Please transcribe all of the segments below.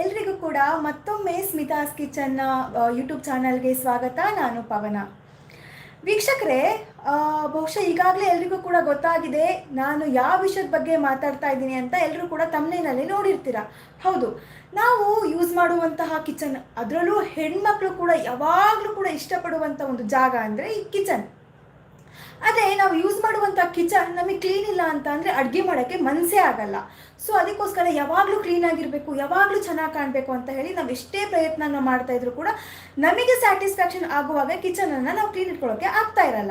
ಎಲ್ರಿಗೂ ಕೂಡ ಮತ್ತೊಮ್ಮೆ ಸ್ಮಿತಾಸ್ ಕಿಚನ್ನ ಯೂಟ್ಯೂಬ್ ಚಾನಲ್ಗೆ ಸ್ವಾಗತ. ನಾನು ಪವನ. ವೀಕ್ಷಕರೇ ಬಹುಶಃ ಈಗಾಗಲೇ ಎಲ್ರಿಗೂ ಕೂಡ ಗೊತ್ತಾಗಿದೆ ನಾನು ಯಾವ ವಿಷಯದ ಬಗ್ಗೆ ಮಾತಾಡ್ತಾ ಇದ್ದೀನಿ ಅಂತ ಎಲ್ಲರೂ ಕೂಡ ತಮ್ಮನೇನಲ್ಲಿ ನೋಡಿರ್ತೀರ. ಹೌದು, ನಾವು ಯೂಸ್ ಮಾಡುವಂತಹ ಕಿಚನ್ ಅದರಲ್ಲೂ ಹೆಣ್ಮಕ್ಳು ಕೂಡ ಯಾವಾಗಲೂ ಕೂಡ ಇಷ್ಟಪಡುವಂಥ ಒಂದು ಜಾಗ ಅಂದರೆ ಈ ಕಿಚನ್ ಅದೇ ನಾವು ಯೂಸ್ ಮಾಡುವಂಥ ಕಿಚನ್ ನಮಗೆ ಕ್ಲೀನ್ ಇಲ್ಲ ಅಂತ ಅಂದರೆ ಅಡುಗೆ ಮಾಡೋಕ್ಕೆ ಮನಸ್ಸೇ ಆಗಲ್ಲ. ಸೊ ಅದಕ್ಕೋಸ್ಕರ ಯಾವಾಗಲೂ ಕ್ಲೀನ್ ಆಗಿರಬೇಕು, ಯಾವಾಗಲೂ ಚೆನ್ನಾಗಿ ಕಾಣಬೇಕು ಅಂತ ಹೇಳಿ ನಾವು ಎಷ್ಟೇ ಪ್ರಯತ್ನ ಮಾಡ್ತಾ ಇದ್ರು ಕೂಡ ನಮಗೆ ಸ್ಯಾಟಿಸ್ಫ್ಯಾಕ್ಷನ್ ಆಗುವಾಗ ಕಿಚನನ್ನು ನಾವು ಕ್ಲೀನ್ ಇಟ್ಕೊಳ್ಳೋಕೆ ಆಗ್ತಾ ಇರಲ್ಲ.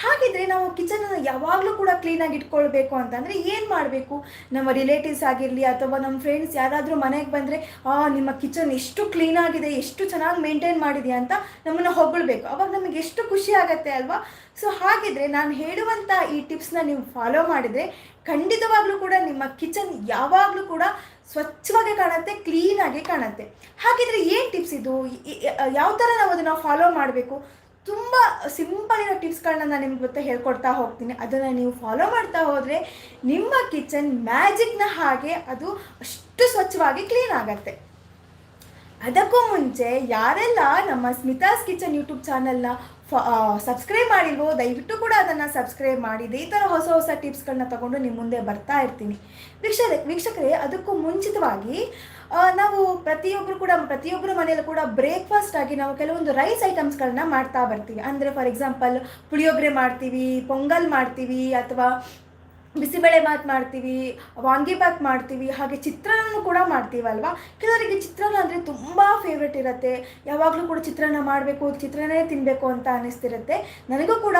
ಹಾಗಿದ್ರೆ ನಾವು ಕಿಚನನ್ನು ಯಾವಾಗಲೂ ಕೂಡ ಕ್ಲೀನಾಗಿ ಇಟ್ಕೊಳ್ಬೇಕು ಅಂತಂದರೆ ಏನು ಮಾಡಬೇಕು? ನಮ್ಮ ರಿಲೇಟಿವ್ಸ್ ಆಗಿರಲಿ ಅಥವಾ ನಮ್ಮ ಫ್ರೆಂಡ್ಸ್ ಯಾರಾದರೂ ಮನೆಗೆ ಬಂದರೆ, ಆ, ನಿಮ್ಮ ಕಿಚನ್ ಎಷ್ಟು ಕ್ಲೀನ್ ಆಗಿದೆ, ಎಷ್ಟು ಚೆನ್ನಾಗಿ ಮೇಂಟೈನ್ ಮಾಡಿದೆಯಾ? ಅಂತ ನಮ್ಮನ್ನು ಹೊಗಳ್ಬೇಕು. ಅವಾಗ ನಮಗೆ ಎಷ್ಟು ಖುಷಿ ಆಗುತ್ತೆ ಅಲ್ವಾ? ಸೊ ಹಾಗಿದ್ರೆ ನಾನು ಹೇಳುವಂಥ ಈ ಟಿಪ್ಸ್ನ ನೀವು ಫಾಲೋ ಮಾಡಿದರೆ ಖಂಡಿತವಾಗ್ಲೂ ಕೂಡ ನಿಮ್ಮ ಕಿಚನ್ ಯಾವಾಗಲೂ ಕೂಡ ಸ್ವಚ್ಛವಾಗಿ ಕಾಣುತ್ತೆ ಕ್ಲೀನಾಗಿ ಕಾಣುತ್ತೆ. ಹಾಗಿದ್ರೆ ಏನು ಟಿಪ್ಸ್ ಇದು? ಯಾವ ಥರ ನಾವು ಅದನ್ನು ಫಾಲೋ ಮಾಡಬೇಕು? ತುಂಬ ಸಿಂಪಲ್ ಇರೋ ಟಿಪ್ಸ್ಗಳನ್ನ ನಾನು ನಿಮ್ಗೆ ಗೊತ್ತ ಹೇಳ್ಕೊಡ್ತಾ ಹೋಗ್ತೀನಿ. ಅದನ್ನು ನೀವು ಫಾಲೋ ಮಾಡ್ತಾ ಹೋದರೆ ನಿಮ್ಮ ಕಿಚನ್ ಮ್ಯಾಜಿಕ್ನ ಹಾಗೆ ಅದು ಅಷ್ಟು ಸ್ವಚ್ಛವಾಗಿ ಕ್ಲೀನ್ ಆಗತ್ತೆ. ಅದಕ್ಕೂ ಮುಂಚೆ ಯಾರೆಲ್ಲ ನಮ್ಮ ಸ್ಮಿತಾಸ್ ಕಿಚನ್ ಯೂಟ್ಯೂಬ್ ಚಾನಲ್ನ ಸಬ್ಸ್ಕ್ರೈಬ್ ಮಾಡಿಲ್ವೋ, ದಯವಿಟ್ಟು ಕೂಡ ಅದನ್ನು ಸಬ್ಸ್ಕ್ರೈಬ್ ಮಾಡಿ ಈ ಥರ ಹೊಸ ಹೊಸ ಟಿಪ್ಸ್ಗಳನ್ನ ತಗೊಂಡು ನಿಮ್ಮ ಮುಂದೆ ಬರ್ತಾ ಇರ್ತೀನಿ. ವೀಕ್ಷ ವೀಕ್ಷಕರೇ, ಅದಕ್ಕೂ ಮುಂಚಿತವಾಗಿ ನಾವು ಪ್ರತಿಯೊಬ್ಬರು ಕೂಡ ಪ್ರತಿಯೊಬ್ಬರ ಮನೆಯಲ್ಲೂ ಕೂಡ ಬ್ರೇಕ್ಫಾಸ್ಟ್ ಆಗಿ ನಾವು ಕೆಲವೊಂದು ರೈಸ್ ಐಟಮ್ಸ್ಗಳನ್ನ ಮಾಡ್ತಾ ಬರ್ತೀವಿ. ಅಂದರೆ ಫಾರ್ ಎಕ್ಸಾಂಪಲ್ ಪುಳಿಯೋಗರೆ ಮಾಡ್ತೀವಿ, ಪೊಂಗಲ್ ಮಾಡ್ತೀವಿ, ಅಥವಾ ಬಿಸಿಬೇಳೆ ಬಾತ್ ಮಾಡ್ತೀವಿ ವಾಂಗಿಬಾತ್ ಮಾಡ್ತೀವಿ, ಹಾಗೆ ಚಿತ್ರಾನ್ನ ಕೂಡ ಮಾಡ್ತೀವಲ್ವಾ? ಕೆಲವರಿಗೆ ಚಿತ್ರಾನ್ನ ಅಂದರೆ ತುಂಬ ಫೇವ್ರೆಟ್ ಇರುತ್ತೆ. ಯಾವಾಗಲೂ ಕೂಡ ಚಿತ್ರಾನ್ನ ಮಾಡಬೇಕು ಚಿತ್ರಾನ್ನೇ ತಿನ್ನಬೇಕು ಅಂತ ಅನ್ನಿಸ್ತಿರುತ್ತೆ. ನನಗೂ ಕೂಡ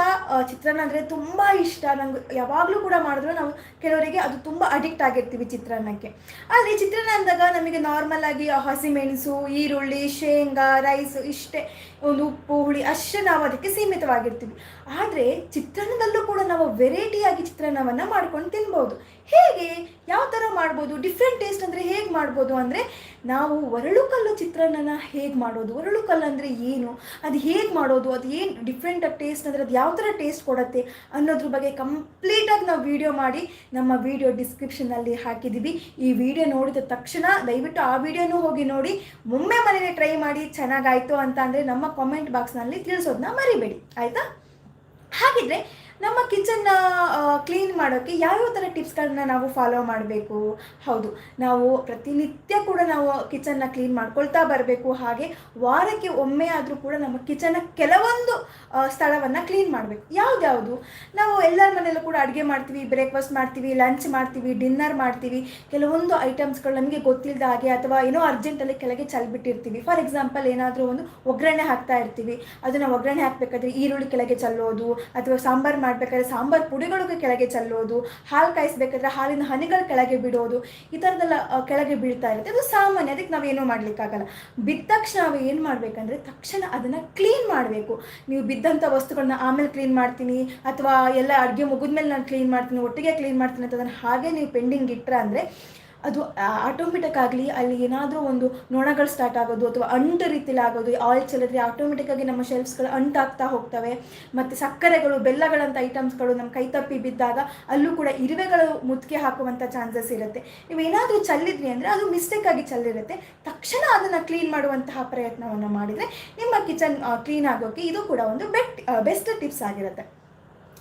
ಚಿತ್ರಾನ್ನ ಅಂದರೆ ತುಂಬ ಇಷ್ಟ. ನಂಗೆ ಯಾವಾಗಲೂ ಕೂಡ ಮಾಡಿದ್ರು ನಾವು ಕೆಲವರಿಗೆ ಅದು ತುಂಬ ಅಡಿಕ್ಟ್ ಆಗಿರ್ತೀವಿ ಚಿತ್ರಾನ್ನಕ್ಕೆ. ಆದರೆ ಚಿತ್ರಾನ್ನ ಅಂದಾಗ ನಮಗೆ ನಾರ್ಮಲ್ ಆಗಿ ಹಸಿಮೆಣಸು ಈರುಳ್ಳಿ, ಶೇಂಗಾ ರೈಸ್ ಇಷ್ಟೇ. ಒಂದು ಉಪ್ಪು, ಹುಳಿ ಅಷ್ಟೇ ನಾವು ಅದಕ್ಕೆ ಸೀಮಿತವಾಗಿರ್ತೀವಿ. ಆದರೆ ಚಿತ್ರಾನ್ನದಲ್ಲೂ ಕೂಡ ನಾವು ವೆರೈಟಿಯಾಗಿ ಚಿತ್ರಾನ್ನವನ್ನು ಮಾಡ್ಕೊಂಡು ತಿನ್ಬೋದು. ಹೇಗೆ? ಯಾವ ಥರ ಮಾಡ್ಬೋದು? ಡಿಫ್ರೆಂಟ್ ಟೇಸ್ಟ್ ಅಂದರೆ ಹೇಗೆ ಮಾಡ್ಬೋದು ಅಂದರೆ ನಾವು ಒರಳುಕಲ್ಲು ಚಿತ್ರಾನ್ನನ ಹೇಗೆ ಮಾಡೋದು? ಒರಳುಕಲ್ಲು ಅಂದರೆ ಏನು? ಅದು ಹೇಗೆ ಮಾಡೋದು? ಅದು ಏನು ಡಿಫ್ರೆಂಟ್ ಟೇಸ್ಟ್ ಅಂದರೆ ಅದು ಯಾವ ಥರ ಟೇಸ್ಟ್ ಕೊಡುತ್ತೆ ಅನ್ನೋದ್ರ ಬಗ್ಗೆ ಕಂಪ್ಲೀಟಾಗಿ ನಾವು ವಿಡಿಯೋ ಮಾಡಿ ನಮ್ಮ ವಿಡಿಯೋ ಡಿಸ್ಕ್ರಿಪ್ಷನಲ್ಲಿ ಹಾಕಿದ್ದೀವಿ ಈ ವಿಡಿಯೋ ನೋಡಿದ ತಕ್ಷಣ ದಯವಿಟ್ಟು ಆ ವಿಡಿಯೋನೂ ಹೋಗಿ ನೋಡಿ. ಒಮ್ಮೆ ಮನೇಲಿ ಟ್ರೈ ಮಾಡಿ ಚೆನ್ನಾಗಾಯಿತು ಅಂತ ಅಂದರೆ ನಮ್ಮ ಕಾಮೆಂಟ್ ಬಾಕ್ಸ್ನಲ್ಲಿ ತಿಳಿಸೋದನ್ನ ಮರಿಬೇಡಿ. ಆಯಿತಾ? ಹಾಗಿದ್ರೆ ನಮ್ಮ ಕಿಚನ್ನ ಕ್ಲೀನ್ ಮಾಡೋಕ್ಕೆ ಯಾವ್ಯಾವ ಥರ ಟಿಪ್ಸ್ಗಳನ್ನ ನಾವು ಫಾಲೋ ಮಾಡಬೇಕು? ಹೌದು, ನಾವು ಪ್ರತಿನಿತ್ಯ ಕೂಡ ನಾವು ಕಿಚನ್ನ ಕ್ಲೀನ್ ಮಾಡ್ಕೊಳ್ತಾ ಬರಬೇಕು. ಹಾಗೆ ವಾರಕ್ಕೆ ಒಮ್ಮೆ ಆದರೂ ಕೂಡ ನಮ್ಮ ಕಿಚನ್ನ ಕೆಲವೊಂದು ಸ್ಥಳವನ್ನು ಕ್ಲೀನ್ ಮಾಡಬೇಕು. ಯಾವ್ದ್ಯಾವುದು? ನಾವು ಎಲ್ಲರ ಮನೆಯಲ್ಲೂ ಕೂಡ ಅಡುಗೆ ಮಾಡ್ತೀವಿ ಬ್ರೇಕ್ಫಾಸ್ಟ್ ಮಾಡ್ತೀವಿ ಲಂಚ್ ಮಾಡ್ತೀವಿ ಡಿನ್ನರ್ ಮಾಡ್ತೀವಿ. ಕೆಲವೊಂದು ಐಟಮ್ಸ್ಗಳು ನಮಗೆ ಗೊತ್ತಿಲ್ಲದ ಹಾಗೆ ಅಥವಾ ಏನೋ ಅರ್ಜೆಂಟಲ್ಲಿ ಕೆಳಗೆ ಚಲ್ಬಿಟ್ಟಿರ್ತೀವಿ. ಫಾರ್ ಎಕ್ಸಾಂಪಲ್ ಏನಾದರೂ ಒಂದು ಒಗ್ಗರಣೆ ಹಾಕ್ತಾ ಇರ್ತೀವಿ. ಅದನ್ನು ಒಗ್ಗರಣೆ ಹಾಕಬೇಕಾದ್ರೆ ಈರುಳ್ಳಿ ಕೆಳಗೆ ಚಲ್ಲೋದು ಅಥವಾ ಸಾಂಬಾರು ಮಾಡಬೇಕಾದ್ರೆ ಸಾಂಬಾರು ಪುಡಿಗಳಿಗೆ ಕೆಳಗೆ ಚೆಲ್ಲೋದು, ಹಾಲು ಕಾಯಿಸ್ಬೇಕಾದ್ರೆ ಹಾಲಿನ ಹನಿಗಳು ಕೆಳಗೆ ಬಿಡೋದು, ಈ ಥರದ್ದೆಲ್ಲ ಕೆಳಗೆ ಬೀಳ್ತಾ ಇರುತ್ತೆ. ಅದು ಸಾಮಾನ್ಯ, ಅದಕ್ಕೆ ನಾವೇನು ಮಾಡ್ಲಿಕ್ಕಾಗಲ್ಲ. ಬಿದ್ದ ತಕ್ಷಣ ನಾವು ಏನು ಮಾಡಬೇಕಂದ್ರೆ ತಕ್ಷಣ ಅದನ್ನು ಕ್ಲೀನ್ ಮಾಡಬೇಕು. ನೀವು ಬಿದ್ದಂಥ ವಸ್ತುಗಳನ್ನ ಆಮೇಲೆ ಕ್ಲೀನ್ ಮಾಡ್ತೀನಿ, ಅಥವಾ ಎಲ್ಲ ಅಡುಗೆ ಮುಗಿದ್ಮೇಲೆ ನಾನು ಕ್ಲೀನ್ ಮಾಡ್ತೀನಿ, ಒಟ್ಟಿಗೆ ಕ್ಲೀನ್ ಮಾಡ್ತೀನಿ ಅಂತ ಅದನ್ನು ಹಾಗೆ ನೀವು ಪೆಂಡಿಂಗ್ ಇಟ್ಟರೆ ಅಂದರೆ ಅದು ಆಟೋಮೆಟಿಕ್ ಆಗಲಿ, ಅಲ್ಲಿ ಏನಾದರೂ ಒಂದು ನೊಣಗಳು ಸ್ಟಾರ್ಟ್ ಆಗೋದು ಅಥವಾ ಅಂಟು ರೀತಿಲಿ ಆಗೋದು ಆಯಿಲ್ ಚೆಲ್ಲಿದ್ರೆ ಆಟೋಮೆಟಿಕ್ಕಾಗಿ ನಮ್ಮ ಶೆಲ್ಫ್ಸ್ಗಳು ಅಂಟಾಗ್ತಾ ಹೋಗ್ತವೆ. ಮತ್ತು ಸಕ್ಕರೆಗಳು, ಬೆಲ್ಲಗಳಂಥ ಐಟಮ್ಸ್ಗಳು ನಮ್ಮ ಕೈ ತಪ್ಪಿ ಬಿದ್ದಾಗ ಅಲ್ಲೂ ಕೂಡ ಇರುವೆಗಳು ಮುತ್ತಿಗೆ ಹಾಕುವಂಥ ಚಾನ್ಸಸ್ ಇರುತ್ತೆ. ನೀವು ಏನಾದರೂ ಚೆಲ್ಲಿದ್ರಿ ಅಂದರೆ ಅದು ಮಿಸ್ಟೇಕ್ ಆಗಿ ಚೆಲ್ಲಿರುತ್ತೆ. ತಕ್ಷಣ ಅದನ್ನು ಕ್ಲೀನ್ ಮಾಡುವಂತಹ ಪ್ರಯತ್ನವನ್ನು ಮಾಡಿದರೆ ನಿಮ್ಮ ಕಿಚನ್ ಕ್ಲೀನ್ ಆಗೋಕ್ಕೆ ಇದು ಕೂಡ ಒಂದು ಬೆಟ್ ಬೆಸ್ಟ್ ಟಿಪ್ಸ್ ಆಗಿರುತ್ತೆ.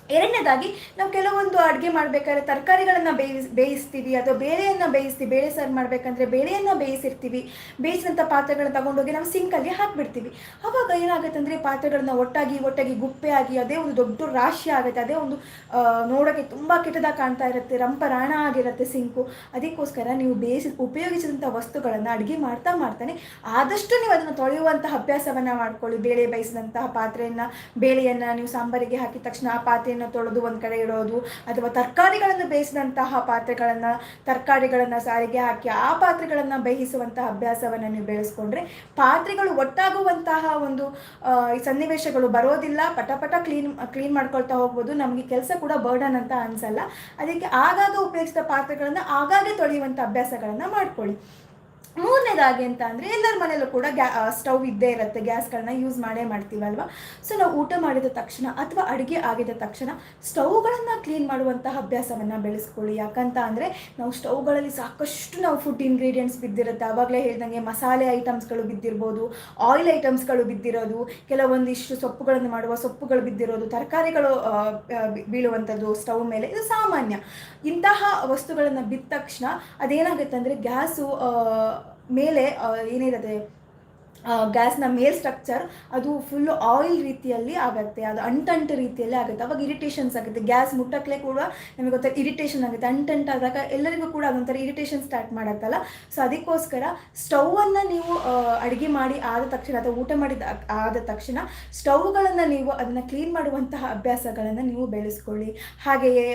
ಎರಡನೇದಾಗಿ, ನಾವು ಕೆಲವೊಂದು ಅಡುಗೆ ಮಾಡಬೇಕಾದ್ರೆ ತರಕಾರಿಗಳನ್ನು ಬೇಯಿಸ್ ಬೇಯಿಸ್ತೀವಿ, ಅಥವಾ ಬೇಳೆಯನ್ನು ಬೇಯಿಸ್ತೀವಿ, ಬೇಳೆ ಸಾರು ಮಾಡಬೇಕಂದ್ರೆ ಬೇಳೆಯನ್ನು ಬೇಯಿಸಿರ್ತೀವಿ ಬೇಯಿಸಿದಂಥ ಪಾತ್ರೆಗಳನ್ನ ತಗೊಂಡೋಗಿ ನಾವು ಸಿಂಕಲ್ಲಿ ಹಾಕಿಬಿಡ್ತೀವಿ. ಅವಾಗ ಏನಾಗುತ್ತೆ ಅಂದರೆ ಪಾತ್ರೆಗಳನ್ನ ಒಟ್ಟಾಗಿ ಒಟ್ಟಾಗಿ ಗುಪ್ಪೆ ಆಗಿ ಅದೇ ಒಂದು ದೊಡ್ಡ ರಾಶಿ ಆಗುತ್ತೆ, ಅದೇ ಒಂದು ನೋಡೋಕ್ಕೆ ತುಂಬ ಕೆಟ್ಟದಾಗ ಕಾಣ್ತಾ ಇರುತ್ತೆ, ರಂಪರಾಣ ಆಗಿರುತ್ತೆ ಸಿಂಕು ಅದಕ್ಕೋಸ್ಕರ ನೀವು ಬೇಯಿಸಿ ಉಪಯೋಗಿಸಿದಂಥ ವಸ್ತುಗಳನ್ನು ಅಡುಗೆ ಮಾಡ್ತಾ ಮಾಡ್ತಾನೆ, ಆದಷ್ಟು ನೀವು ಅದನ್ನು ತೊಳೆಯುವಂಥ ಅಭ್ಯಾಸವನ್ನು ಮಾಡ್ಕೊಳ್ಳಿ. ಬೇಳೆ ಬೇಯಿಸಿದಂತಹ ಪಾತ್ರೆಯನ್ನು, ಬೇಳೆಯನ್ನು ನೀವು ಸಾಂಬಾರಿಗೆ ಹಾಕಿದ ತಕ್ಷಣ ಆ ಪಾತ್ರೆಯನ್ನು ತೊಳೆದು ಒಂದು ಕಡೆ ಇಡೋದು, ಅಥವಾ ತರಕಾರಿಗಳನ್ನು ಬೇಯಿಸಿದಂತಹ ಪಾತ್ರೆಗಳನ್ನು, ತರಕಾರಿಗಳನ್ನು ಸಾರಿಗೆ ಹಾಕಿ ಆ ಪಾತ್ರೆಗಳನ್ನು ಬೇಯಿಸುವಂತಹ ಅಭ್ಯಾಸವನ್ನು ನೀವು ಬೆಳೆಸ್ಕೊಂಡ್ರೆ ಪಾತ್ರೆಗಳು ಒಟ್ಟಾಗುವಂತಹ ಒಂದು ಸನ್ನಿವೇಶಗಳು ಬರೋದಿಲ್ಲ. ಪಟ ಪಟ ಕ್ಲೀನ್ ಕ್ಲೀನ್ ಮಾಡ್ಕೊಳ್ತಾ ಹೋಗ್ಬೋದು. ನಮಗೆ ಕೆಲಸ ಕೂಡ ಬರ್ಡನ್ ಅಂತ ಅನ್ಸಲ್ಲ. ಅದಕ್ಕೆ ಆಗಾಗ ಉಪಯೋಗಿಸಿದ ಪಾತ್ರೆಗಳನ್ನು ಆಗಾಗ ತೊಳೆಯುವಂಥ ಅಭ್ಯಾಸಗಳನ್ನು ಮಾಡ್ಕೊಳ್ಳಿ. ಮೂರನೇದಾಗಿ ಅಂತ ಅಂದರೆ ಎಲ್ಲರ ಮನೆಯಲ್ಲೂ ಕೂಡ ಗ್ಯಾ ಸ್ಟವ್ ಇದ್ದೇ ಇರುತ್ತೆ ಗ್ಯಾಸ್ಗಳನ್ನ ಯೂಸ್ ಮಾಡೇ ಮಾಡ್ತೀವಲ್ವ? ಸೊ ನಾವು ಊಟ ಮಾಡಿದ ತಕ್ಷಣ ಅಥವಾ ಅಡುಗೆ ಆಗಿದ ತಕ್ಷಣ ಸ್ಟವ್ಗಳನ್ನು ಕ್ಲೀನ್ ಮಾಡುವಂತಹ ಅಭ್ಯಾಸವನ್ನು ಬೆಳೆಸ್ಕೊಳ್ಳಿ. ಯಾಕಂತ ಅಂದರೆ ನಾವು ಸ್ಟವ್ಗಳಲ್ಲಿ ಸಾಕಷ್ಟು ನಾವು ಫುಡ್ ಇಂಗ್ರೀಡಿಯೆಂಟ್ಸ್ ಬಿದ್ದಿರುತ್ತೆ. ಆವಾಗಲೇ ಹೇಳ್ದಂಗೆ ಮಸಾಲೆ ಐಟಮ್ಸ್ಗಳು ಬಿದ್ದಿರ್ಬೋದು ಆಯಿಲ್ ಐಟಮ್ಸ್ಗಳು ಬಿದ್ದಿರೋದು, ಕೆಲವೊಂದಿಷ್ಟು ಸೊಪ್ಪುಗಳನ್ನು ಮಾಡುವ ಸೊಪ್ಪುಗಳು ಬಿದ್ದಿರೋದು, ತರಕಾರಿಗಳು ಬೀಳುವಂಥದ್ದು ಸ್ಟವ್ ಮೇಲೆ ಇದು ಸಾಮಾನ್ಯ. ಇಂತಹ ವಸ್ತುಗಳನ್ನು ಬಿದ್ದ ತಕ್ಷಣ ಅದೇನಾಗುತ್ತೆ ಅಂದರೆ ಗ್ಯಾಸು ಮೇಲೆ ಆ, ಏನಿರುತ್ತೆ ಗ್ಯಾಸ್ನ ಮೇಲ್ ಸ್ಟ್ರಕ್ಚರ್ ಅದು ಫುಲ್ ಆಯಿಲ್ ರೀತಿಯಲ್ಲಿ ಆಗುತ್ತೆ. ಅದು ಅಂಟಂಟು ರೀತಿಯಲ್ಲಿ ಆಗುತ್ತೆ. ಅವಾಗ ಇರಿಟೇಷನ್ಸ್ ಆಗುತ್ತೆ. ಗ್ಯಾಸ್ ಮುಟ್ಟಕ್ಲೆ ಕೂಡ ನಮಗೆ ಗೊತ್ತಾ ಇರಿಟೇಷನ್ ಆಗುತ್ತೆ. ಅಂಟಂಟ್ ಆದಾಗ ಎಲ್ಲರಿಗೂ ಕೂಡ ಅದೊಂಥರ ಇರಿಟೇಷನ್ ಸ್ಟಾರ್ಟ್ ಮಾಡುತ್ತಲ್ಲ. ಸೊ ಅದಕ್ಕೋಸ್ಕರ ಸ್ಟವನ್ನು ನೀವು ಅಡುಗೆ ಮಾಡಿ ಆದ ತಕ್ಷಣ ಅಥವಾ ಊಟ ಮಾಡಿದ, ಆದ ತಕ್ಷಣ ಸ್ಟವ್ಗಳನ್ನು ನೀವು ಅದನ್ನು ಕ್ಲೀನ್ ಮಾಡುವಂತಹ ಅಭ್ಯಾಸಗಳನ್ನು ನೀವು ಬೆಳೆಸ್ಕೊಳ್ಳಿ. ಹಾಗೆಯೇ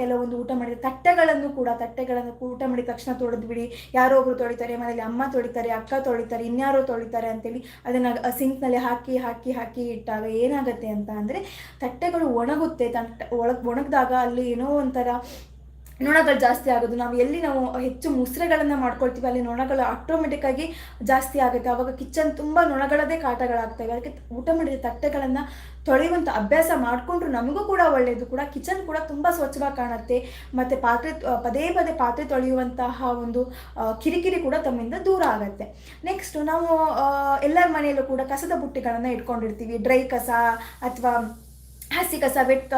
ಕೆಲವೊಂದು ಊಟ ಮಾಡಿದ ತಟ್ಟೆಗಳನ್ನು ಕೂಡ, ತಟ್ಟೆಗಳನ್ನು ಊಟ ಮಾಡಿದ ತಕ್ಷಣ ತೊಳೆದು ಬಿಡಿ. ಯಾರೋ ಒಬ್ರು ತೊಳಿತಾರೆ, ಮನೇಲಿ ಅಮ್ಮ ತೊಳಿತಾರೆ, ಅಕ್ಕ ತೊಳಿತಾರೆ, ಇನ್ಯಾರೋ ತೊಳಿತಾರೆ ಅಂತೇಳಿ ಅದನ್ನು ಸಿಂಕ್ನಲ್ಲಿ ಹಾಕಿ ಹಾಕಿ ಹಾಕಿ ಇಟ್ಟಾಗ ಏನಾಗುತ್ತೆ ಅಂತ ಅಂದರೆ ತಟ್ಟೆಗಳು ಒಣಗುತ್ತೆ. ತಟ್ಟೆ ಒಳಗ್ ಒಣಗಿದಾಗ ಅಲ್ಲಿ ಏನೋ ಒಂಥರ ನೊಣಗಳು ಜಾಸ್ತಿ ಆಗೋದು. ನಾವು ಎಲ್ಲಿ ನಾವು ಹೆಚ್ಚು ಮುಸ್ರೆಗಳನ್ನು ಮಾಡ್ಕೊಳ್ತೀವಿ, ಅಲ್ಲಿ ನೊಣಗಳು ಆಟೋಮೆಟಿಕ್ಕಾಗಿ ಜಾಸ್ತಿ ಆಗುತ್ತೆ. ಆವಾಗ ಕಿಚನ್ ತುಂಬ ನೊಣಗಳದೇ ಕಾಟಗಳಾಗ್ತವೆ. ಅದಕ್ಕೆ ಊಟ ಮಾಡಿದ ತಟ್ಟೆಗಳನ್ನು ತೊಳೆಯುವಂಥ ಅಭ್ಯಾಸ ಮಾಡಿಕೊಂಡ್ರು ನಮಗೂ ಕೂಡ ಒಳ್ಳೆಯದು ಕೂಡ. ಕಿಚನ್ ಕೂಡ ತುಂಬ ಸ್ವಚ್ಛವಾಗಿ ಕಾಣುತ್ತೆ. ಮತ್ತು ಪಾತ್ರೆ ಪದೇ ಪದೇ ಪಾತ್ರೆ ತೊಳೆಯುವಂತಹ ಒಂದು ಕಿರಿಕಿರಿ ಕೂಡ ತಮ್ಮಿಂದ ದೂರ ಆಗುತ್ತೆ. ನೆಕ್ಸ್ಟು ನಾವು ಎಲ್ಲರ ಮನೆಯಲ್ಲೂ ಕೂಡ ಕಸದ ಬುಟ್ಟಿಗಳನ್ನು ಇಟ್ಕೊಂಡಿರ್ತೀವಿ. ಡ್ರೈ ಕಸ ಅಥವಾ ಹಸಿ ಕಸ wet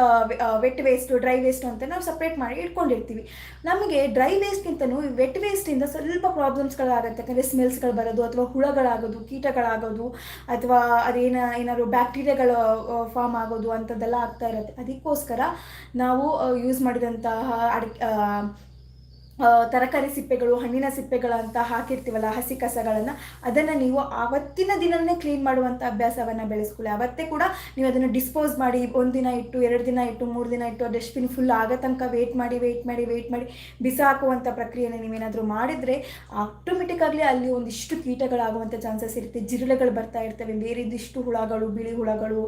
wet waste dry waste ಅಂತ ನಾವು ಸಪ್ರೇಟ್ ಮಾಡಿ ಇಟ್ಕೊಂಡಿರ್ತೀವಿ. ನಮಗೆ ಡ್ರೈ ವೇಸ್ಟ್ಗಿಂತನೂ ವೆಟ್ ವೇಸ್ಟಿಂದ ಸ್ವಲ್ಪ ಪ್ರಾಬ್ಲಮ್ಸ್ಗಳಾಗುತ್ತೆ ಯಾಕಂದರೆ ಸ್ಮೆಲ್ಸ್ಗಳು ಬರೋದು ಅಥವಾ ಹುಳಗಳಾಗೋದು ಕೀಟಗಳಾಗೋದು ಅಥವಾ ಅದೇನ ಏನಾದ್ರು ಬ್ಯಾಕ್ಟೀರಿಯಾಗಳು ಫಾರ್ಮ್ ಆಗೋದು ಅಂಥದ್ದೆಲ್ಲ ಆಗ್ತಾ ಇರುತ್ತೆ. ಅದಕ್ಕೋಸ್ಕರ ನಾವು ಯೂಸ್ ಮಾಡಿದಂತಹ ಅಡಿಕೆ ಆ, ತರಕಾರಿ ಸಿಪ್ಪೆಗಳು, ಹಣ್ಣಿನ ಸಿಪ್ಪೆಗಳು ಅಂತ ಹಾಕಿರ್ತೀವಲ್ಲ, ಹಸಿ ಕಸಗಳನ್ನು, ಅದನ್ನು ನೀವು ಆವತ್ತಿನ ದಿನನೇ ಕ್ಲೀನ್ ಮಾಡುವಂಥ ಅಭ್ಯಾಸವನ್ನು ಬೆಳೆಸ್ಕೊಳ್ಳಿ. ಅವತ್ತೇ ಕೂಡ ನೀವು ಅದನ್ನು ಡಿಸ್ಪೋಸ್ ಮಾಡಿ, ಒಂದು ದಿನ ಇಟ್ಟು, ಎರಡು ದಿನ ಇಟ್ಟು, ಮೂರು ದಿನ ಇಟ್ಟು ಡಸ್ಟ್ಬಿನ್ ಫುಲ್ ಆಗೋ ತನಕ ವೇಟ್ ಮಾಡಿ ವೇಟ್ ಮಾಡಿ ವೇಟ್ ಮಾಡಿ ಬಿಸಾಕುವಂಥ ಪ್ರಕ್ರಿಯೆನ ನೀವೇನಾದರೂ ಮಾಡಿದರೆ ಆಟೋಮೆಟಿಕ್ಕಾಗಲಿ ಅಲ್ಲಿ ಒಂದಿಷ್ಟು ಕೀಟಗಳಾಗುವಂಥ ಚಾನ್ಸಸ್ ಇರುತ್ತೆ. ಜಿರಳೆಗಳು ಬರ್ತಾ ಇರ್ತವೆ ಬೇರೆ ಇದಿಷ್ಟು ಹುಳಗಳು, ಬಿಳಿ ಹುಳಗಳು,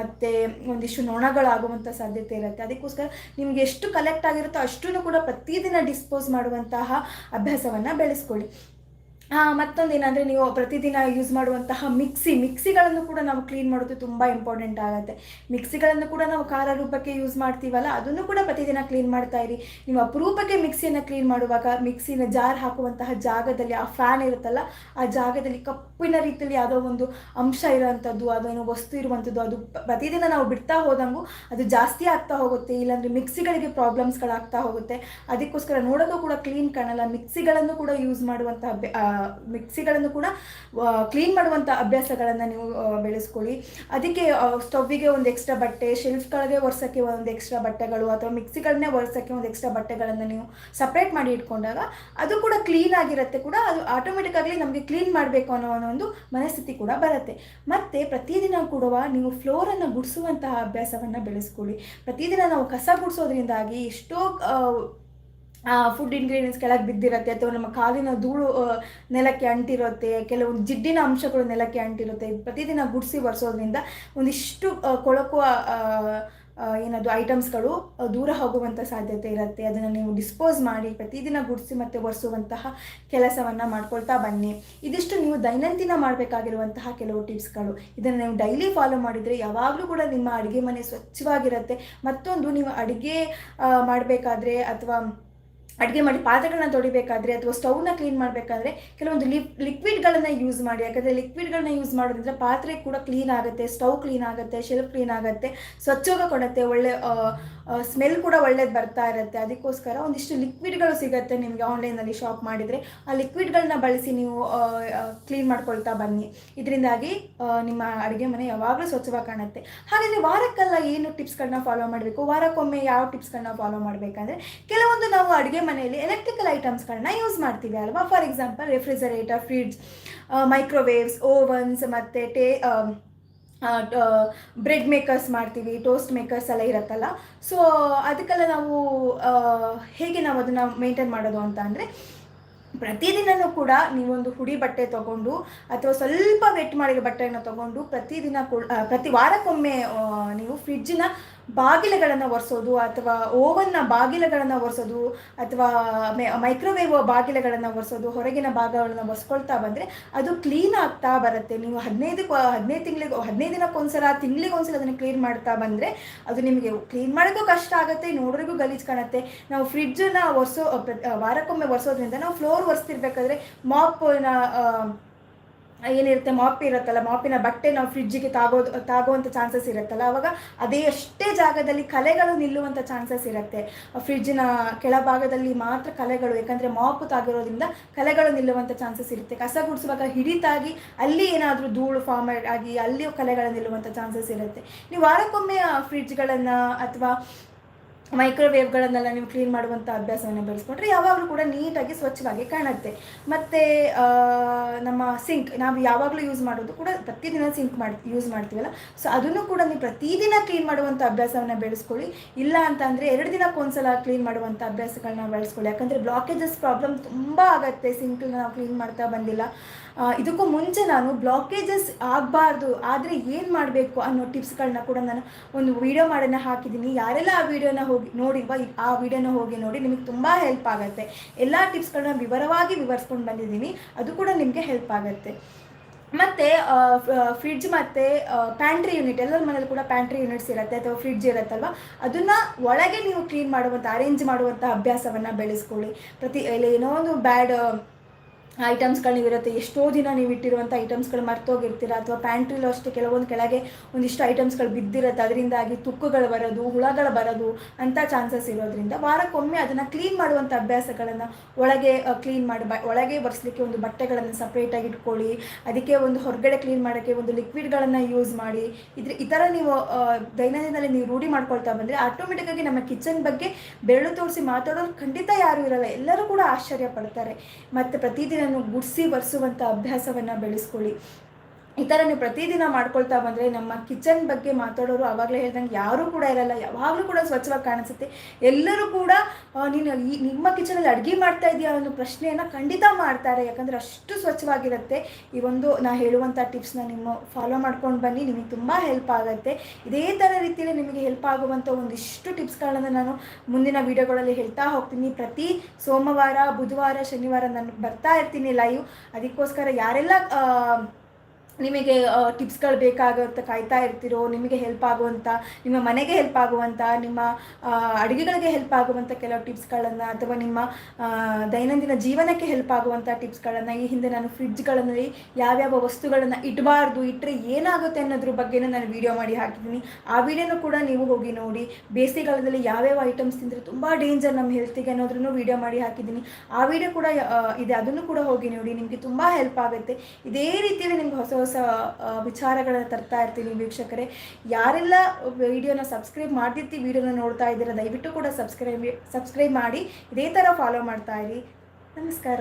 ಮತ್ತು ಒಂದಿಷ್ಟು ನೊಣಗಳಾಗುವಂಥ ಸಾಧ್ಯತೆ ಇರುತ್ತೆ. ಅದಕ್ಕೋಸ್ಕರ ನಿಮಗೆ ಎಷ್ಟು ಕಲೆಕ್ಟ್ ಆಗಿರುತ್ತೋ ಅಷ್ಟೂ ಕೂಡ ಪ್ರತಿದಿನ ಡಿಸ್ಪೋಸ್ ಮಾಡುವಂತಹ ಅಭ್ಯಾಸವನ್ನು ಬೆಳೆಸ್ಕೊಳ್ಳಿ. ಮತ್ತೊಂದು ಏನಂದರೆ ನೀವು ಪ್ರತಿದಿನ ಯೂಸ್ ಮಾಡುವಂತಹ ಮಿಕ್ಸಿ ಮಿಕ್ಸಿಗಳನ್ನು ಕೂಡ ನಾವು ಕ್ಲೀನ್ ಮಾಡೋದು ತುಂಬ ಇಂಪಾರ್ಟೆಂಟ್ ಆಗುತ್ತೆ. ಮಿಕ್ಸಿಗಳನ್ನು ಕೂಡ ನಾವು ಖಾರ ರೂಪಕ್ಕೆ ಯೂಸ್ ಮಾಡ್ತೀವಲ್ಲ ಅದನ್ನು ಕೂಡ ಪ್ರತಿದಿನ ಕ್ಲೀನ್ ಮಾಡ್ತಾ ಇರಿ. ನೀವು ಅಪರೂಪಕ್ಕೆ ಮಿಕ್ಸಿಯನ್ನು ಕ್ಲೀನ್ ಮಾಡುವಾಗ ಮಿಕ್ಸಿನ ಜಾರ್ ಹಾಕುವಂತಹ ಜಾಗದಲ್ಲಿ ಆ ಫ್ಯಾನ್ ಇರುತ್ತಲ್ಲ ಆ ಜಾಗದಲ್ಲಿ ಕಪ್ಪಿನ ರೀತಿಯಲ್ಲಿ ಯಾವುದೋ ಒಂದು ಅಂಶ ಇರೋವಂಥದ್ದು ಅದೇನೋ ವಸ್ತು ಇರುವಂಥದ್ದು ಅದು ಪ್ರತಿದಿನ ನಾವು ಬಿಡ್ತಾ ಹೋದಂಗೂ ಅದು ಜಾಸ್ತಿ ಆಗ್ತಾ ಹೋಗುತ್ತೆ ಇಲ್ಲಾಂದ್ರೆ ಮಿಕ್ಸಿಗಳಿಗೆ ಪ್ರಾಬ್ಲಮ್ಸ್ಗಳಾಗ್ತಾ ಹೋಗುತ್ತೆ. ಅದಕ್ಕೋಸ್ಕರ ನೋಡೋದು ಕೂಡ ಕ್ಲೀನ್ ಕಾಣಲ್ಲ ಮಿಕ್ಸಿಗಳನ್ನು ಕೂಡ ಯೂಸ್ ಆ, ಮಿಕ್ಸಿಗಳನ್ನು ಕೂಡ ಕ್ಲೀನ್ ಮಾಡುವಂಥ ಅಭ್ಯಾಸಗಳನ್ನು ನೀವು ಬೆಳೆಸ್ಕೊಳ್ಳಿ. ಅದಕ್ಕೆ ಸ್ಟವ್ವಿಗೆ ಒಂದು ಎಕ್ಸ್ಟ್ರಾ ಬಟ್ಟೆ ಶೆಲ್ಫ್ಗಳಿಗೆ ಒರೆಸೋಕ್ಕೆ ಒಂದು ಎಕ್ಸ್ಟ್ರಾ ಬಟ್ಟೆಗಳು, ಅಥವಾ ಮಿಕ್ಸಿಗಳನ್ನೇ ಒರೆಸೋಕ್ಕೆ ಒಂದು ಎಕ್ಸ್ಟ್ರಾ ಬಟ್ಟೆಗಳನ್ನು ನೀವು ಸಪ್ರೇಟ್ ಮಾಡಿ ಇಟ್ಕೊಂಡಾಗ, ಅದು ಕೂಡ ಕ್ಲೀನ್ ಆಗಿರುತ್ತೆ ಕೂಡ, ಅದು ಆಟೋಮೆಟಿಕ್ ಆಗಲಿ ನಮಗೆ ಕ್ಲೀನ್ ಮಾಡಬೇಕು ಅನ್ನೋ ಒಂದು ಮನಸ್ಥಿತಿ ಕೂಡ ಬರುತ್ತೆ. ಮತ್ತು ಪ್ರತಿದಿನ ಕೂಡ ನೀವು ಫ್ಲೋರನ್ನು ಗುಡಿಸುವಂತಹ ಅಭ್ಯಾಸವನ್ನು ಬೆಳೆಸ್ಕೊಳ್ಳಿ. ಪ್ರತಿದಿನ ನಾವು ಕಸ ಗುಡಿಸೋದ್ರಿಂದಾಗಿ ಎಷ್ಟೋ ಫುಡ್ ಇಂಗ್ರೀಡಿಯೆಂಟ್ಸ್ ಕೆಳಗೆ ಬಿದ್ದಿರುತ್ತೆ ಅಥವಾ ನಮ್ಮ ಕಾಲಿನ ಧೂಳು ನೆಲಕ್ಕೆ ಅಂಟಿರುತ್ತೆ ಕೆಲವೊಂದು ಜಿಡ್ಡಿನ ಅಂಶಗಳು ನೆಲಕ್ಕೆ ಅಂಟಿರುತ್ತೆ ಪ್ರತಿದಿನ ಗುಡಿಸಿ ಒರೆಸೋದ್ರಿಂದ ಒಂದಿಷ್ಟು ಆ, ಕೊಳಕುವ ಆ, ಆ, ಏನದು ಐಟಮ್ಸ್ಗಳು ದೂರ ಹೋಗುವಂಥ ಸಾಧ್ಯತೆ ಇರುತ್ತೆ. ಅದನ್ನು ನೀವು ಡಿಸ್ಪೋಸ್ ಮಾಡಿ ಪ್ರತಿದಿನ ಗುಡಿಸಿ ಮತ್ತು ಒರೆಸುವಂತಹ ಕೆಲಸವನ್ನು ಮಾಡ್ಕೊಳ್ತಾ ಬನ್ನಿ. ಇದಿಷ್ಟು ನೀವು ದೈನಂದಿನ ಮಾಡಬೇಕಾಗಿರುವಂತಹ ಕೆಲವು ಟಿಪ್ಸ್ಗಳು ಇದನ್ನು ನೀವು ಡೈಲಿ ಫಾಲೋ ಮಾಡಿದರೆ ಯಾವಾಗಲೂ ಕೂಡ ನಿಮ್ಮ ಅಡುಗೆ ಮನೆ ಸ್ವಚ್ಛವಾಗಿರುತ್ತೆ. ಮತ್ತೊಂದು ನೀವು ಅಡುಗೆ ಮಾಡಬೇಕಾದ್ರೆ ಅಥವಾ ಅಡುಗೆ ಮಾಡಿ ಪಾತ್ರೆಗಳನ್ನ ತೊಡಿಬೇಕಾದ್ರೆ ಅಥವಾ ಸ್ಟವ್ನ ಕ್ಲೀನ್ ಮಾಡಬೇಕಾದ್ರೆ ಕೆಲವೊಂದು ಲಿಪ್ ಲಿಕ್ವಿಡ್ಗಳನ್ನು ಯೂಸ್ ಮಾಡಿ. ಯಾಕಂದರೆ ಲಿಕ್ವಿಡ್ಗಳನ್ನ ಯೂಸ್ ಮಾಡೋದ್ರಿಂದ ಪಾತ್ರೆ ಕೂಡ ಕ್ಲೀನ್ ಆಗುತ್ತೆ ಸ್ಟವ್ ಕ್ಲೀನ್ ಆಗುತ್ತೆ ಶೆಲ್ಫ್ ಕ್ಲೀನ್ ಆಗುತ್ತೆ ಸ್ವಚ್ಛವಾಗಿ ಕೊಡುತ್ತೆ, ಒಳ್ಳೆ ಸ್ಮೆಲ್ ಕೂಡ ಒಳ್ಳೇದು ಬರ್ತಾ ಇರುತ್ತೆ. ಅದಕ್ಕೋಸ್ಕರ ಒಂದಿಷ್ಟು ಲಿಕ್ವಿಡ್ಗಳು ಸಿಗುತ್ತೆ ನಿಮಗೆ ಆನ್ಲೈನಲ್ಲಿ ಶಾಪ್ ಮಾಡಿದರೆ. ಆ ಲಿಕ್ವಿಡ್ಗಳನ್ನ ಬಳಸಿ ನೀವು ಕ್ಲೀನ್ ಮಾಡ್ಕೊಳ್ತಾ ಬನ್ನಿ. ಇದರಿಂದಾಗಿ ನಿಮ್ಮ ಅಡುಗೆ ಮನೆ ಯಾವಾಗಲೂ ಸ್ವಚ್ಛವಾಗಿ ಕಾಣುತ್ತೆ. ಹಾಗಾದರೆ ವಾರಕ್ಕೆಲ್ಲ ಏನು ಟಿಪ್ಸ್ಗಳನ್ನ ಫಾಲೋ ಮಾಡಬೇಕು? ವಾರಕ್ಕೊಮ್ಮೆ ಯಾವ ಟಿಪ್ಸ್ಗಳನ್ನ ಫಾಲೋ ಮಾಡಬೇಕಂದ್ರೆ, ಕೆಲವೊಂದು ನಾವು ಅಡುಗೆ ಮನೆಯಲ್ಲಿ ಎಲೆಕ್ಟ್ರಿಕಲ್ ಐಟಮ್ಸ್ಗಳನ್ನ ಯೂಸ್ ಮಾಡ್ತೀವಿ ಅಲ್ವಾ? For example refrigerator fridge microwaves ovens ಮತ್ತು ಟೇ ಬ್ರೆಡ್ ಮೇಕರ್ಸ್ ಮಾಡ್ತೀವಿ ಟೋಸ್ಟ್ ಮೇಕರ್ಸ್ ಎಲ್ಲ ಇರುತ್ತಲ್ಲ. ಸೊ ಅದಕ್ಕೆಲ್ಲ ನಾವು ಹೇಗೆ ನಾವು ಅದನ್ನು ಮೇಂಟೈನ್ ಮಾಡೋದು ಅಂತ ಅಂದರೆ, ಪ್ರತಿದಿನನೂ ಕೂಡ ನೀವೊಂದು ಹುಡಿ ಬಟ್ಟೆ ತಗೊಂಡು ಅಥವಾ ಸ್ವಲ್ಪ ವೆಟ್ ಮಾಡಿದ ಬಟ್ಟೆಯನ್ನು ತಗೊಂಡು ಪ್ರತಿದಿನ ಕೂಡ ಪ್ರತಿ ವಾರಕ್ಕೊಮ್ಮೆ ನೀವು ಫ್ರಿಡ್ಜಿನ ಬಾಗಿಲುಗಳನ್ನು ಒರೆಸೋದು ಅಥವಾ ಓವನ್ನ ಬಾಗಿಲುಗಳನ್ನು ಒರೆಸೋದು ಅಥವಾ ಮೈಕ್ರೋವೇವ್ ಬಾಗಿಲುಗಳನ್ನು ಒರೆಸೋದು, ಹೊರಗಿನ ಭಾಗಗಳನ್ನು ಒರೆಸ್ಕೊಳ್ತಾ ಬಂದರೆ ಅದು ಕ್ಲೀನ್ ಆಗ್ತಾ ಬರುತ್ತೆ. ನೀವು ಹದಿನೈದು ಹದಿನೈದು ತಿಂಗಳಿಗೆ, ಹದಿನೈದು ದಿನಕ್ಕೊಂದ್ಸಲ, ತಿಂಗಳಿಗೆ ಒಂದ್ಸಲ ಅದನ್ನು ಕ್ಲೀನ್ ಮಾಡ್ತಾ ಬಂದರೆ ಅದು ನಿಮಗೆ ಕ್ಲೀನ್ ಮಾಡೋಕ್ಕೂ ಕಷ್ಟ ಆಗುತ್ತೆ, ನೋಡೋರಿಗೂ ಗಲೀಜು ಕಾಣುತ್ತೆ. ನಾವು ಫ್ರಿಡ್ಜನ್ನ ಒರೆಸೋ ವಾರಕ್ಕೊಮ್ಮೆ ಒರೆಸೋದ್ರಿಂದ ನಾವು ಫ್ಲೋರ್ ಒರೆಸ್ತಿರ್ಬೇಕಾದ್ರೆ ಮಾಪ್ನ ಏನಿರುತ್ತೆ, ಮಾಪ್ ಇರುತ್ತಲ್ಲ, ಮಾಪಿನ ಬಟ್ಟೆ ನಾವು ಫ್ರಿಡ್ಜಿಗೆ ತಾಗೋದು ತಾಗುವಂಥ ಚಾನ್ಸಸ್ ಇರುತ್ತಲ್ಲ. ಅವಾಗ ಅದೇ ಅಷ್ಟೇ ಜಾಗದಲ್ಲಿ ಕಲೆಗಳು ನಿಲ್ಲುವಂಥ ಚಾನ್ಸಸ್ ಇರುತ್ತೆ. ಫ್ರಿಡ್ಜಿನ ಕೆಳಭಾಗದಲ್ಲಿ ಮಾತ್ರ ಕಲೆಗಳು, ಯಾಕಂದರೆ ಮಾಪು ತಾಗಿರೋದ್ರಿಂದ ಕಲೆಗಳು ನಿಲ್ಲುವಂಥ ಚಾನ್ಸಸ್ ಇರುತ್ತೆ. ಕಸ ಗುಡಿಸುವಾಗ ಹಿಡಿತಾಗಿ ಅಲ್ಲಿ ಏನಾದರೂ ಧೂಳು ಫಾರ್ಮ್ ಆಗಿ, ಅಲ್ಲಿಯೂ ಕಲೆಗಳು ನಿಲ್ಲುವಂಥ ಚಾನ್ಸಸ್ ಇರುತ್ತೆ. ನೀವು ವಾರಕ್ಕೊಮ್ಮೆ ಫ್ರಿಡ್ಜ್ಗಳನ್ನು ಅಥವಾ ಮೈಕ್ರೋವೇವ್ಗಳನ್ನೆಲ್ಲ ನೀವು ಕ್ಲೀನ್ ಮಾಡುವಂಥ ಅಭ್ಯಾಸವನ್ನು ಬೆಳೆಸ್ಕೊಂಡ್ರೆ ಯಾವಾಗಲೂ ಕೂಡ ನೀಟಾಗಿ ಸ್ವಚ್ಛವಾಗಿ ಕಾಣುತ್ತೆ. ಮತ್ತು ನಮ್ಮ ಸಿಂಕ್ ನಾವು ಯಾವಾಗಲೂ ಯೂಸ್ ಮಾಡೋದು ಕೂಡ ಪ್ರತಿದಿನ ಸಿಂಕ್ ಮಾಡಿ ಯೂಸ್ ಮಾಡ್ತೀವಲ್ಲ? ಸೊ ಅದನ್ನು ಕೂಡ ನೀವು ಪ್ರತಿದಿನ ಕ್ಲೀನ್ ಮಾಡುವಂಥ ಅಭ್ಯಾಸವನ್ನು ಬೆಳೆಸ್ಕೊಳ್ಳಿ. ಇಲ್ಲ ಅಂತಂದರೆ ಎರಡು ದಿನಕ್ಕೊಂದ್ಸಲ ಕ್ಲೀನ್ ಮಾಡುವಂಥ ಅಭ್ಯಾಸಗಳನ್ನ ಬೆಳೆಸ್ಕೊಳ್ಳಿ. ಯಾಕಂದರೆ ಬ್ಲಾಕೇಜಸ್ ಪ್ರಾಬ್ಲಮ್ ತುಂಬ ಆಗುತ್ತೆ. ಸಿಂಕ್ನ ನಾವು ಕ್ಲೀನ್ ಮಾಡ್ತಾ ಬಂದಿಲ್ಲ. ಇದಕ್ಕೂ ಮುಂಚೆ ನಾನು ಬ್ಲಾಕೇಜಸ್ ಆಗಬಾರ್ದು, ಆದರೆ ಏನು ಮಾಡಬೇಕು ಅನ್ನೋ ಟಿಪ್ಸ್ಗಳನ್ನ ಕೂಡ ನಾನು ಒಂದು ವಿಡಿಯೋ ಮಾಡೋಣ ಹಾಕಿದ್ದೀನಿ. ಯಾರೆಲ್ಲ ಆ ವಿಡಿಯೋನ ಹೋಗಿ ನೋಡಿಲ್ವಾ ಆ ವಿಡಿಯೋನ ಹೋಗಿ ನೋಡಿ ನಿಮಗೆ ತುಂಬ ಹೆಲ್ಪ್ ಆಗುತ್ತೆ. ಎಲ್ಲ ಟಿಪ್ಸ್ಗಳನ್ನ ವಿವರವಾಗಿ ವಿವರಿಸ್ಕೊಂಡು ಬಂದಿದ್ದೀನಿ, ಅದು ಕೂಡ ನಿಮಗೆ ಹೆಲ್ಪ್ ಆಗುತ್ತೆ. ಮತ್ತು ಫ್ರಿಡ್ಜ್ ಮತ್ತು ಪ್ಯಾಂಟ್ರಿ ಯೂನಿಟ್ ಎಲ್ಲರ ಮನೇಲಿ ಕೂಡ ಪ್ಯಾಂಟ್ರಿ ಯೂನಿಟ್ಸ್ ಇರುತ್ತೆ ಅಥವಾ ಫ್ರಿಡ್ಜ್ ಇರುತ್ತಲ್ವ? ಅದನ್ನು ಒಳಗೆ ನೀವು ಕ್ಲೀನ್ ಮಾಡುವಂಥ ಅರೇಂಜ್ ಮಾಡುವಂಥ ಅಭ್ಯಾಸವನ್ನು ಬೆಳೆಸ್ಕೊಳ್ಳಿ. ಪ್ರತಿ ಏನೋ ಒಂದು ಬ್ಯಾಡ್ ಐಟಮ್ಸ್ಗಳು ಇರುತ್ತೆ. ಎಷ್ಟೋ ದಿನ ನೀವು ಇಟ್ಟಿರುವಂಥ ಐಟಮ್ಸ್ಗಳು ಮರ್ತೋಗಿರ್ತೀರ ಅಥವಾ ಪ್ಯಾಂಟ್ರಿಲೂ ಅಷ್ಟೇ ಕೆಲವೊಂದು ಕೆಳಗೆ ಒಂದಿಷ್ಟು ಐಟಮ್ಸ್ಗಳು ಬಿದ್ದಿರುತ್ತೆ. ಅದರಿಂದಾಗಿ ತುಕ್ಕುಗಳು ಬರೋದು, ಹುಳಗಳು ಬರೋದು ಅಂಥ ಚಾನ್ಸಸ್ ಇರೋದ್ರಿಂದ ವಾರಕ್ಕೊಮ್ಮೆ ಅದನ್ನು ಕ್ಲೀನ್ ಮಾಡುವಂಥ ಅಭ್ಯಾಸಗಳನ್ನು ಒಳಗೆ ಕ್ಲೀನ್ ಮಾಡಿ ಬ, ಒಳಗೆ ಬರ್ಸಲಿಕ್ಕೆ ಒಂದು ಬಟ್ಟೆಗಳನ್ನು ಸಪ್ರೇಟಾಗಿ ಇಟ್ಕೊಳ್ಳಿ. ಅದಕ್ಕೆ ಒಂದು ಹೊರಗಡೆ ಕ್ಲೀನ್ ಮಾಡೋಕ್ಕೆ ಒಂದು ಲಿಕ್ವಿಡ್ಗಳನ್ನು ಯೂಸ್ ಮಾಡಿ. ಇದ್ರ, ಈ ಥರ ನೀವು ದೈನಂದಿನದಲ್ಲಿ ನೀವು ರೂಢಿ ಮಾಡ್ಕೊಳ್ತಾ ಬಂದರೆ ಆಟೋಮೆಟಿಕ್ಕಾಗಿ ನಮ್ಮ ಕಿಚನ್ ಬಗ್ಗೆ ಬೆರಳು ತೋರಿಸಿ ಮಾತಾಡೋರು ಖಂಡಿತ ಯಾರೂ ಇರಲ್ಲ. ಎಲ್ಲರೂ ಕೂಡ ಆಶ್ಚರ್ಯ ಪಡ್ತಾರೆ. ಮತ್ತು ಪ್ರತಿದಿನ ಗುಡಿಸಿ ಒರೆಸುವಂಥ ಅಭ್ಯಾಸವನ್ನು ಬೆಳೆಸ್ಕೊಳ್ಳಿ. ಈ ಥರ ನೀವು ಪ್ರತಿದಿನ ಮಾಡ್ಕೊಳ್ತಾ ಬಂದರೆ ನಮ್ಮ ಕಿಚನ್ ಬಗ್ಗೆ ಮಾತಾಡೋರು ಆವಾಗಲೇ ಹೇಳ್ದಂಗೆ ಯಾರೂ ಕೂಡ ಇರಲ್ಲ. ಯಾವಾಗಲೂ ಕೂಡ ಸ್ವಚ್ಛವಾಗಿ ಕಾಣಿಸುತ್ತೆ. ಎಲ್ಲರೂ ಕೂಡ ನೀನು ಈ, ನಿಮ್ಮ ಕಿಚನಲ್ಲಿ ಅಡುಗೆ ಮಾಡ್ತಾ ಇದೆಯಾ ಅನ್ನೋ ಪ್ರಶ್ನೆಯನ್ನು ಖಂಡಿತ ಮಾಡ್ತಾರೆ. ಯಾಕಂದರೆ ಅಷ್ಟು ಸ್ವಚ್ಛವಾಗಿರುತ್ತೆ. ಈ ಒಂದು ನಾ ಹೇಳುವಂಥ ಟಿಪ್ಸ್ನ ನಿಮ್ಮ ಫಾಲೋ ಮಾಡ್ಕೊಂಡು ಬನ್ನಿ. ನಿಮಗೆ ತುಂಬ ಹೆಲ್ಪ್ ಆಗುತ್ತೆ. ಇದೇ ಥರ ರೀತಿಯಲ್ಲಿ ನಿಮಗೆ ಹೆಲ್ಪ್ ಆಗುವಂಥ ಒಂದಿಷ್ಟು ಟಿಪ್ಸ್ಗಳನ್ನು ನಾನು ಮುಂದಿನ ವಿಡಿಯೋಗಳಲ್ಲಿ ಹೇಳ್ತಾ ಹೋಗ್ತೀನಿ. ಪ್ರತಿ ಸೋಮವಾರ, ಬುಧವಾರ, ಶನಿವಾರ ನಾನು ಬರ್ತಾ ಇರ್ತೀನಿ ಲೈವ್ ಅದಕ್ಕೋಸ್ಕರ ಯಾರೆಲ್ಲ ನಿಮಗೆ ಟಿಪ್ಸ್ಗಳು ಬೇಕಾಗುವಂಥ ಕಾಯ್ತಾ ಇರ್ತೀರೋ, ನಿಮಗೆ ಹೆಲ್ಪ್ ಆಗುವಂಥ ನಿಮ್ಮ ಮನೆಗೆ ಹೆಲ್ಪ್ ಆಗುವಂಥ ನಿಮ್ಮ ಅಡುಗೆಗಳಿಗೆ ಹೆಲ್ಪ್ ಆಗುವಂಥ ಕೆಲವು ಟಿಪ್ಸ್ಗಳನ್ನು ಅಥವಾ ನಿಮ್ಮ ದೈನಂದಿನ ಜೀವನಕ್ಕೆ ಹೆಲ್ಪ್ ಆಗುವಂಥ ಟಿಪ್ಸ್ಗಳನ್ನು ಈ ಹಿಂದೆ ನಾನು ಫ್ರಿಡ್ಜ್ಗಳಲ್ಲಿ ಯಾವ್ಯಾವ ವಸ್ತುಗಳನ್ನು ಇಡಬಾರ್ದು ಇಟ್ಟರೆ ಏನಾಗುತ್ತೆ ಅನ್ನೋದ್ರ ಬಗ್ಗೆನೂ ನಾನು ವೀಡಿಯೋ ಮಾಡಿ ಹಾಕಿದ್ದೀನಿ. ಆ ವಿಡಿಯೋನೂ ಕೂಡ ನೀವು ಹೋಗಿ ನೋಡಿ. ಬೇಸಿಗೆಗಾಲದಲ್ಲಿ ಯಾವ್ಯಾವ ಐಟಮ್ಸ್ ತಿಂದರೆ ತುಂಬ ಡೇಂಜರ್ ನಮ್ಮ ಹೆಲ್ತಿಗೆ ಅನ್ನೋದ್ರೂ ವಿಡಿಯೋ ಮಾಡಿ ಹಾಕಿದ್ದೀನಿ. ಆ ವಿಡಿಯೋ ಕೂಡ ಇದೆ. ಅದನ್ನು ಕೂಡ ಹೋಗಿ ನೋಡಿ. ನಿಮಗೆ ತುಂಬ ಹೆಲ್ಪ್ ಆಗುತ್ತೆ. ಇದೇ ರೀತಿಯಲ್ಲಿ ನಿಮ್ಗೆ ಹೊಸ ಹೊಸ ವಿಚಾರಗಳನ್ನು ತರ್ತಾ ಇರ್ತೀನಿ ವೀಕ್ಷಕರೇ. ಯಾರೆಲ್ಲ ವಿಡಿಯೋನ ಸಬ್ಸ್ಕ್ರೈಬ್ ಮಾಡ್ತಿರ್ತೀವಿ ವಿಡಿಯೋನ ನೋಡ್ತಾ ಇದ್ದೀರಾ, ದಯವಿಟ್ಟು ಕೂಡ ಸಬ್ಸ್ಕ್ರೈಬ್ ಸಬ್ಸ್ಕ್ರೈಬ್ ಮಾಡಿ, ಇದೇ ಥರ ಫಾಲೋ ಮಾಡ್ತಾ ಇರಿ. ನಮಸ್ಕಾರ.